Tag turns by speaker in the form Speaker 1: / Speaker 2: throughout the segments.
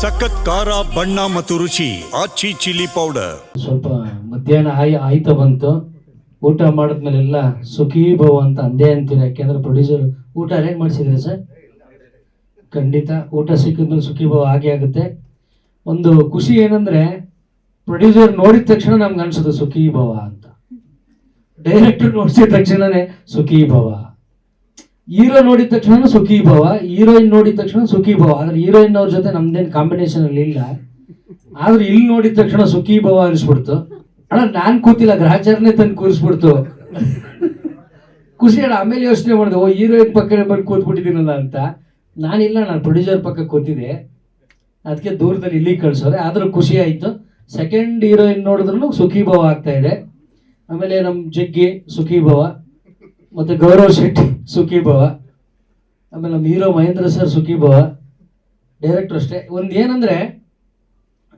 Speaker 1: ಸಖತ್ ಖಾರ, ಬಣ್ಣ ಮತ್ತು ರುಚಿ, ಆಚಿ ಚಿಲ್ಲಿ ಪೌಡರ್.
Speaker 2: ಸ್ವಲ್ಪ ಮಧ್ಯಾಹ್ನ ಆಯ್, ಆಯ್ತಾ ಬಂತು. ಊಟ ಮಾಡಿದ್ಮೇಲೆಲ್ಲ ಸುಖೀ ಭವ ಅಂತ ಅಂದೇ ಅಂತೀರ, ಯಾಕೆಂದ್ರೆ ಪ್ರೊಡ್ಯೂಸರ್ ಊಟ ಅರೇಂಜ್ ಮಾಡಿಸಿದ್ರೆ ಸರ್ ಖಂಡಿತ, ಊಟ ಸಿಕ್ಕಿದ್ಮೇಲೆ ಸುಖೀಭವ ಭವ ಹಾಗೆ ಆಗುತ್ತೆ. ಒಂದು ಖುಷಿ ಏನಂದ್ರೆ ಪ್ರೊಡ್ಯೂಸರ್ ನೋಡಿದ ತಕ್ಷಣ ನಮ್ಗೆ ಅನ್ಸುತ್ತೆ ಸುಖೀ ಭವ ಅಂತ. ಡೈರೆಕ್ಟರ್ ನೋಡಿಸಿದ ತಕ್ಷಣನೇ ಸುಖೀ ಭವ. ಹೀರೋ ನೋಡಿದ ತಕ್ಷಣ ಸುಖಿ ಭವ, ಹೀರೋಯಿನ್ ನೋಡಿದ ತಕ್ಷಣ ಸುಖಿ ಭವ. ಆದ್ರೆ ಹೀರೋಯಿನ್ ಅವ್ರ ಜೊತೆ ನಮ್ದೇನು ಕಾಂಬಿನೇಷನ್ ಅಲ್ಲಿ ಇಲ್ಲ. ಆದ್ರೆ ಇಲ್ಲಿ ನೋಡಿದ ತಕ್ಷಣ ಸುಖಿ ಭವ ಅನಿಸ್ಬಿಡ್ತು. ಅಣ್ಣ, ನಾನ್ ಕೂತಿಲ್ಲ, ಗ್ರಹಚಾರನೇ ತಂದು ಕೂರಿಸ್ಬಿಡ್ತು. ಖುಷಿ ಅಣ್ಣ, ಆಮೇಲೆ ಯೋಚನೆ ಮಾಡಿದೆ, ಓ, ಹೀರೋಯಿನ್ ಪಕ್ಕನೆ ಬಂದು ಕೂತ್ಬಿಟ್ಟಿದ್ದೀನಲ್ಲ ಅಂತ. ನಾನಿಲ್ಲ ನಾನು ಪ್ರೊಡ್ಯೂಸರ್ ಪಕ್ಕ ಕೂತಿದ್ದೆ. ಅದಕ್ಕೆ ದೂರದಲ್ಲಿ ಇಲ್ಲಿಗೆ ಕಳ್ಸೋರೆ ಆದರೂ ಖುಷಿ ಆಯಿತು. ಸೆಕೆಂಡ್ ಹೀರೋಯಿನ್ ನೋಡಿದ್ರು ಸುಖೀ ಭವ ಆಗ್ತಾ ಇದೆ. ಆಮೇಲೆ ನಮ್ಮ ಜಗ್ಗಿ ಸುಖೀ ಭವ. ಮತ್ತು ಗೌರವ್ ಶೆಟ್ಟಿ, ಸುಖಿ ಭವ, ಆಮೇಲೆ ನಮ್ಮ ಹೀರೋ ಮಹೇಂದ್ರ ಸರ್, ಸುಖಿ ಭವ ಡೈರೆಕ್ಟರ್ ಅಷ್ಟೇ. ಒಂದು ಏನಂದರೆ,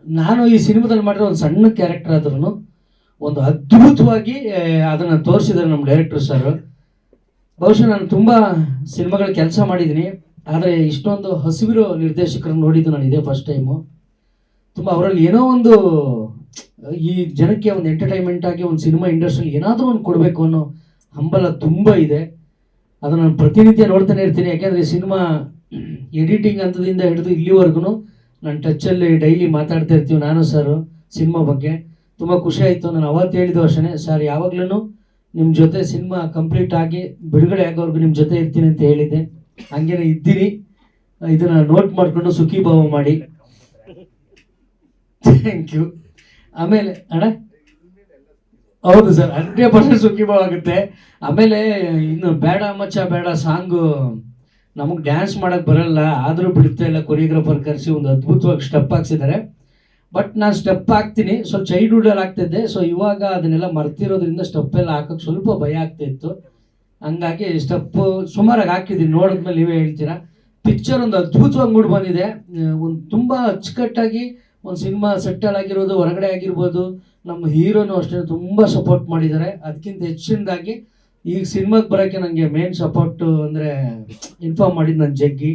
Speaker 2: ನಾನು ಈ ಸಿನಿಮಾದಲ್ಲಿ ಮಾಡಿರೋ ಒಂದು ಸಣ್ಣ ಕ್ಯಾರೆಕ್ಟರ್ ಆದ್ರೂ ಒಂದು ಅದ್ಭುತವಾಗಿ ಅದನ್ನು ತೋರಿಸಿದ್ದಾರೆ ನಮ್ಮ ಡೈರೆಕ್ಟರ್ ಸರ್ ಬಹುಶಃ ನಾನು ತುಂಬ ಸಿನಿಮಾಗಳ ಕೆಲಸ ಮಾಡಿದ್ದೀನಿ. ಆದರೆ ಇಷ್ಟೊಂದು ಹಸಿವಿರೋ ನಿರ್ದೇಶಕರನ್ನು ನೋಡಿದ್ದು ನಾನು ಇದೇ ಫಸ್ಟ್ ಟೈಮು ತುಂಬ ಅವರಲ್ಲಿ ಏನೋ ಒಂದು, ಈ ಜನಕ್ಕೆ ಒಂದು ಎಂಟರ್ಟೈನ್ಮೆಂಟ್ ಆಗಿ, ಒಂದು ಸಿನಿಮಾ ಇಂಡಸ್ಟ್ರಿಯಲ್ಲಿ ಏನಾದರೂ ಒಂದು ಕೊಡಬೇಕು ಅನ್ನೋ ಹಂಬಲ ತುಂಬ ಇದೆ. ಅದನ್ನು ನಾನು ಪ್ರತಿನಿತ್ಯ ನೋಡ್ತಾನೆ ಇರ್ತೀನಿ. ಯಾಕೆಂದರೆ ಸಿನಿಮಾ ಎಡಿಟಿಂಗ್ ಹಂತದಿಂದ ಹಿಡಿದು ಇಲ್ಲಿವರೆಗೂ ನಾನು ಟಚ್ಚಲ್ಲಿ ಡೈಲಿ ಮಾತಾಡ್ತಾ ಇರ್ತೀವಿ ನಾನು ಸರ್ ಸಿನಿಮಾ ಬಗ್ಗೆ. ತುಂಬ ಖುಷಿ ಆಯಿತು. ನಾನು ಅವತ್ತು ಹೇಳಿದ್ದು ಅಷ್ಟೇ ಸರ್ ಯಾವಾಗ್ಲೂ ನಿಮ್ಮ ಜೊತೆ ಸಿನಿಮಾ ಕಂಪ್ಲೀಟ್ ಆಗಿ ಬಿಡುಗಡೆ ಆಗೋವರೆಗೂ ನಿಮ್ಮ ಜೊತೆ ಇರ್ತೀನಿ ಅಂತ ಹೇಳಿದ್ದೆ. ಹಂಗೇನೆ ಇದ್ದೀನಿ ಇದನ್ನು ನೋಟ್ ಮಾಡಿಕೊಂಡು ಸುಖಿ ಭಾವ ಮಾಡಿ. ಥ್ಯಾಂಕ್ ಯು ಆಮೇಲೆ, ಅಣ್ಣ? ಹೌದು ಸರ್, ಹಂಡ್ರೆಡ್ ಪರ್ಸೆಂಟ್ ಸುಖಿ ಭಾವ ಆಗುತ್ತೆ ಆಮೇಲೆ ಇನ್ನು ಬೇಡ ಮಚ್ಚ, ಬೇಡ ಸಾಂಗು, ನಮಗೆ ಡ್ಯಾನ್ಸ್ ಮಾಡಕ್ ಬರಲ್ಲ, ಆದರೂ ಬಿಡ್ತಾ ಇಲ್ಲ ಕೊರಿಯೋಗ್ರಾಫರ್ ಕರೆಸಿ ಒಂದು ಅದ್ಭುತವಾಗಿ ಸ್ಟೆಪ್ ಹಾಕ್ಸಿದ್ದಾರೆ. ಬಟ್ ನಾನು ಸ್ಟೆಪ್ ಹಾಕ್ತೀನಿ. ಸ್ವಲ್ಪ ಚೈಲ್ಡ್ಹುಡಲ್ಲಿ ಆಗ್ತಿದ್ದೆ ಸೊ ಇವಾಗ ಅದನ್ನೆಲ್ಲ ಮರ್ತಿರೋದ್ರಿಂದ ಸ್ಟೆಪ್ ಎಲ್ಲ ಹಾಕಕ್ಕೆ ಸ್ವಲ್ಪ ಭಯ ಆಗ್ತಾ ಇತ್ತು. ಹಂಗಾಗಿ ಸ್ಟೆಪ್ ಸುಮಾರಾಗಿ ಹಾಕಿದ್ದೀನಿ. ನೋಡಿದ್ಮೇಲೆ ನೀವೇ ಹೇಳ್ತೀರಾ? ಪಿಕ್ಚರ್ ಒಂದು ಅದ್ಭುತವಾಗಿ ಮೂಡ್ ಬಂದಿದೆ. ಒಂದು ತುಂಬ ಅಚ್ಚುಕಟ್ಟಾಗಿ ಒಂದು ಸಿನಿಮಾ ಸೆಟ್ಟಲ್ ಆಗಿರೋದು, ಹೊರಗಡೆ ಆಗಿರ್ಬೋದು, ನಮ್ಮ ಹೀರೋನು ಅಷ್ಟೇ ತುಂಬ ಸಪೋರ್ಟ್ ಮಾಡಿದ್ದಾರೆ. ಅದಕ್ಕಿಂತ ಹೆಚ್ಚಿನದಾಗಿ ಈಗ ಸಿನಿಮಾಗೆ ಬರೋಕ್ಕೆ ನನಗೆ ಮೇನ್ ಸಪೋರ್ಟು ಅಂದರೆ ಇನ್ಫಾರ್ಮ್ ಮಾಡಿದ್ದು ನನ್ನ ಜಗ್ಗಿ,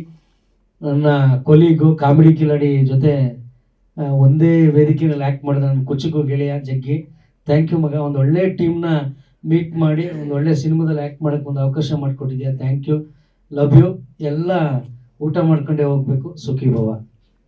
Speaker 2: ನನ್ನ ಕೊಲೀಗು ಕಾಮಿಡಿ ಕಿಲಾಡಿ ಜೊತೆ ಒಂದೇ ವೇದಿಕೆಯಲ್ಲಿ ಆ್ಯಕ್ಟ್ ಮಾಡಿದ ನನ್ನ ಕುಚುಕು ಗೆಳೆಯ ಜಗ್ಗಿ. ಥ್ಯಾಂಕ್ ಯು ಮಗ. ಒಂದು ಒಳ್ಳೆ ಟೀಮ್ನ ಮೀಟ್ ಮಾಡಿ, ಒಂದು ಒಳ್ಳೆ ಸಿನಿಮಾದಲ್ಲಿ ಆ್ಯಕ್ಟ್ ಮಾಡೋಕ್ಕೆ ಒಂದು ಅವಕಾಶ ಮಾಡಿಕೊಟ್ಟಿದ್ಯಾ. ಥ್ಯಾಂಕ್ ಯು ಲವ್ ಯು ಎಲ್ಲ ಊಟ ಮಾಡ್ಕೊಂಡೇ ಹೋಗ್ಬೇಕು. ಸುಖಿ ಭವ